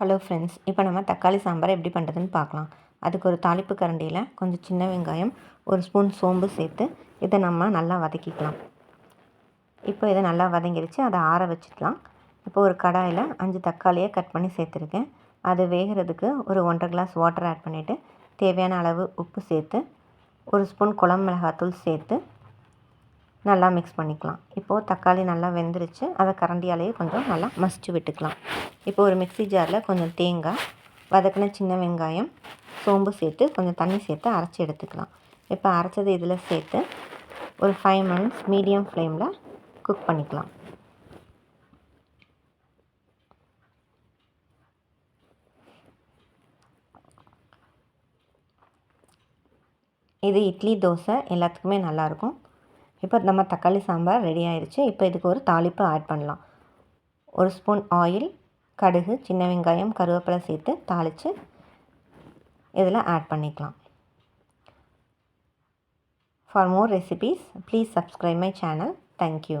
Hello friends இப்போ நம்ம தக்காளி சாம்பார் எப்படி பண்ணுறதுன்னு பார்க்கலாம். அதுக்கு ஒரு தாளிப்பு கரண்டியில் கொஞ்சம் சின்ன வெங்காயம் ஒரு ஸ்பூன் சோம்பு சேர்த்து இதை நம்ம நல்லா வதக்கிக்கலாம். இப்போ இதை நல்லா வதங்கிடுச்சு அதை ஆற வச்சுக்கலாம். இப்போ ஒரு கடாயில் அஞ்சு தக்காளியை கட் பண்ணி சேர்த்துருக்கேன். அது வேகிறதுக்கு ஒரு ஒன்றரை கிளாஸ் வாட்டர் ஆட் பண்ணிவிட்டு தேவையான அளவு உப்பு சேர்த்து ஒரு ஸ்பூன் குழம்பு மிளகாத்தூள் சேர்த்து நல்லா மிக்ஸ் பண்ணிக்கலாம். இப்போது தக்காளி நல்லா வெந்துருச்சு. அதை கரண்டியாலேயே கொஞ்சம் நல்லா மசிச்சு விட்டுக்கலாம். இப்போ ஒரு மிக்ஸி ஜாரில் கொஞ்சம் தேங்காய் வதக்கின சின்ன வெங்காயம் சோம்பு சேர்த்து கொஞ்சம் தண்ணி சேர்த்து அரைச்சி எடுத்துக்கலாம். இப்போ அரைச்சது இதில் சேர்த்து ஒரு ஃபைவ் மினிட்ஸ் மீடியம் ஃப்ளேமில் குக் பண்ணிக்கலாம். இது இட்லி தோசை எல்லாத்துக்குமே நல்லாயிருக்கும் இப்போ நம்ம தக்காளி சாம்பார் ரெடி ஆயிடுச்சு இப்போ இதுக்கு ஒரு தாளிப்பு ஆட் பண்ணலாம். ஒரு ஸ்பூன் ஆயில் கடுகு சின்ன வெங்காயம் கருவேப்பிலை சேர்த்து தாளித்து இதில் ஆட் பண்ணிக்கலாம். For more recipes please subscribe my channel thank you